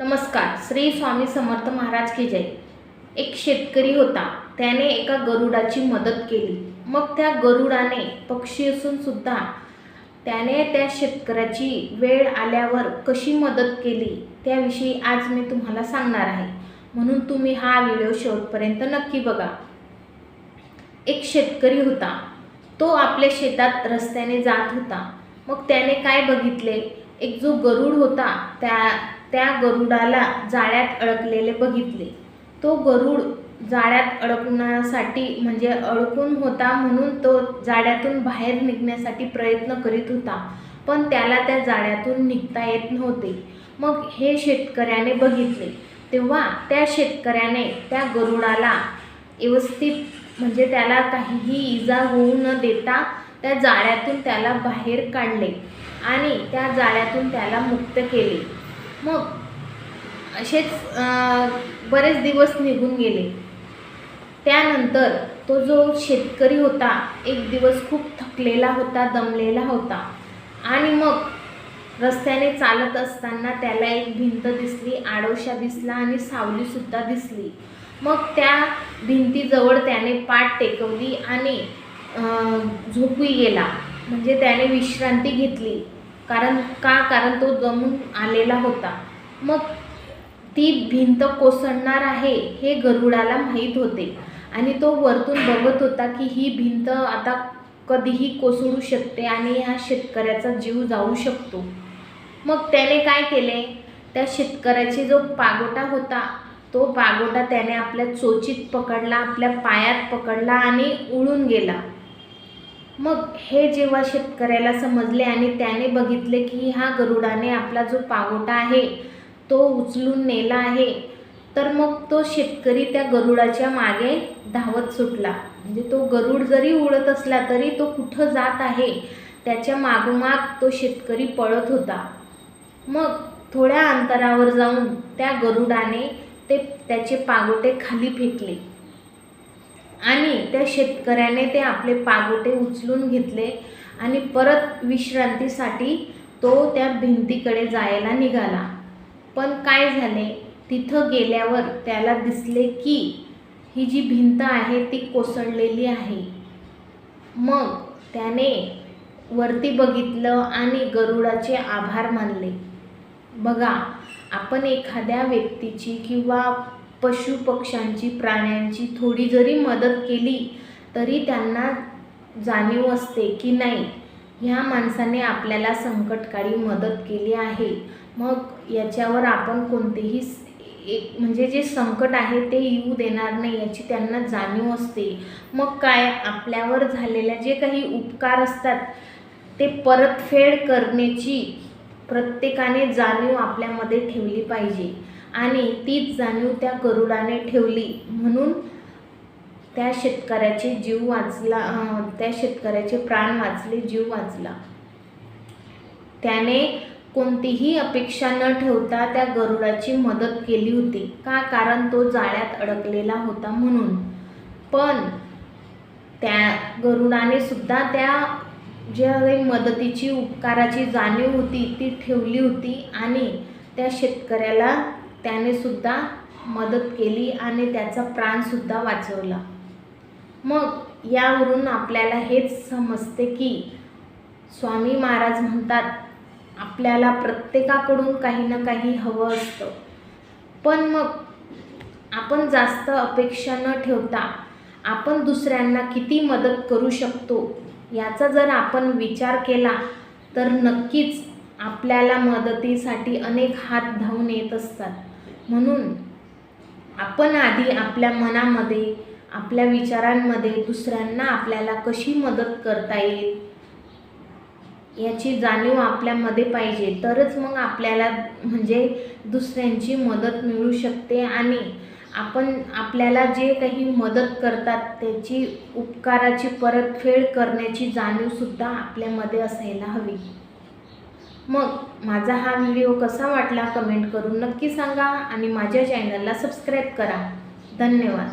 नमस्कार. श्री स्वामी समर्थ महाराज की जय. एक शेतकरी होता. त्याने एका गरुडाची मदत केली. मग त्या गरुडाने पक्षी असून सुद्धा त्याने त्या शेतकऱ्याची वेळ आल्यावर कशी मदत केली त्याविषयी आज मी तुम्हाला सांगणार आहे. म्हणून तुम्ही हा व्हिडिओ शेवटपर्यंत नक्की बघा. एक शेतकरी होता. तो आपल्या शेतात रस्त्याने जात होता. मग त्याने काय बघितले? एक जो गरुड होता त्या त्या गरुडाला जाळ्यात अडकलेले बघितले. तो गरुड जाळ्यात अडकण्यासाठी म्हणजे अडकून होता म्हणून तो जाळ्यातून बाहेर निघण्यासाठी प्रयत्न करीत होता पण त्याला त्या जाळ्यातून निघता येत नव्हते. मग हे शेतकऱ्याने बघितले. तेव्हा त्या शेतकऱ्याने त्या गरुडाला व्यवस्थित म्हणजे त्याला काहीही इजा होऊ न देता त्या जाळ्यातून त्याला बाहेर काढले आणि त्या जाळ्यातून त्याला मुक्त केले. मग असेच बरेच दिवस निघून गेले. त्यानंतर तो जो शेतकरी होता एक दिवस खूप थकलेला होता दमलेला होता. आणि मग रस्त्याने चालत असताना त्याला एक भिंत दिसली आडोशा दिसला आणि सावलीसुद्धा दिसली. मग त्या भिंतीजवळ त्याने पाठ टेकवली आणि झोपी गेला. म्हणजे त्याने विश्रांती घेतली. कारण का? कारण तो जमून आलेला होता. मग ती भिंत कोसळणार आहे हे गरुडाला माहीत होते. आणि तो वरतून बघत होता की ही भिंत आता कधीही कोसळू शकते आणि ह्या शेतकऱ्याचा जीव जाऊ शकतो. मग त्याने काय केले? त्या शेतकऱ्याची जो पागोटा होता तो पागोटा त्याने आपल्या चोचीत पकडला आपल्या पायात पकडला आणि उडून गेला. मग हे जेव्हा शेतकऱ्याला समजले आणि त्याने बघितले की हा गरुडाने आपला जो पागोटा आहे तो उचलून नेला आहे तर मग तो शेतकरी त्या गरुडाच्या मागे धावत सुटला. म्हणजे तो गरुड जरी उडत असला तरी तो कुठं जात आहे त्याच्या मागोमाग तो शेतकरी पळत होता. मग थोड्या अंतरावर जाऊन त्या गरुडाने ते त्याचे पागोटे खाली फेकले. आणि त्या शेतकऱ्याने ते आपले पागोटे उचलून घेतले आणि परत विश्रांतीसाठी तो त्या भिंतीकडे जायला निघाला. पण काय झाले? तिथं गेल्यावर त्याला दिसले की ही जी भिंत आहे ती कोसळलेली आहे. मग त्याने वरती बघितलं आणि गरुडाचे आभार मानले. बघा आपण एखाद्या व्यक्तीची किंवा पशु पक्ष्यांची प्राण्यांची थोडी जरी मदत केली तरी त्यांना जाणीव असते की नाही. ह्या माणसाने आपल्याला संकटकाळी मदत केली आहे. मग याच्यावर आपण कोणतेही एक म्हणजे जे संकट आहे ते येऊ देणार नाही याची त्यांना जाणीव असते. मग काय आपल्यावर झालेल्या जे काही उपकार असतात ते परतफेड करण्याची प्रत्येकाने जाणीव आपल्यामध्ये ठेवली पाहिजे. आणि तीच जाणीव त्या गरुडाने ठेवली. म्हणून त्या शेतकऱ्याचे जीव वाचला त्या शेतकऱ्याचे प्राण वाचले जीव वाचला. त्याने कोणतीही अपेक्षा न ठेवता त्या गरुडाची मदत केली होती. का? कारण तो जाळ्यात अडकलेला होता म्हणून. पण त्या गरुडाने सुद्धा त्या ज्या मदतीची उपकाराची जाणीव होती ती ठेवली होती आणि त्या शेतकऱ्याला त्याने सुद्धा मदत केली आणि त्याचा प्राणसुद्धा वाचवला. मग यावरून आपल्याला हेच समजते की स्वामी महाराज म्हणतात आपल्याला प्रत्येकाकडून काही ना काही हवं असतं. पण मग आपण जास्त अपेक्षा न ठेवता आपण दुसऱ्यांना किती मदत करू शकतो याचा जर आपण विचार केला तर नक्कीच आपल्याला मदतीसाठी अनेक हात धावून येत असतात. म्हणून आपण आधी आपल्या मनामध्ये आपल्या विचारांमध्ये दुसऱ्यांना आपल्याला कशी मदत करता येईल याची जाणीव आपल्यामध्ये पाहिजे. तरच मग आपल्याला म्हणजे दुसऱ्यांची मदत मिळू शकते आणि आपण आपल्याला जे काही मदत करतात त्याची उपकाराची परतफेड करण्याची जाणीवसुद्धा आपल्यामध्ये असायला हवी. मग माझा हा व्हिडिओ कसा वाटला कमेंट करून नक्की सांगा आणि माझ्या चॅनलला सबस्क्राईब करा. धन्यवाद.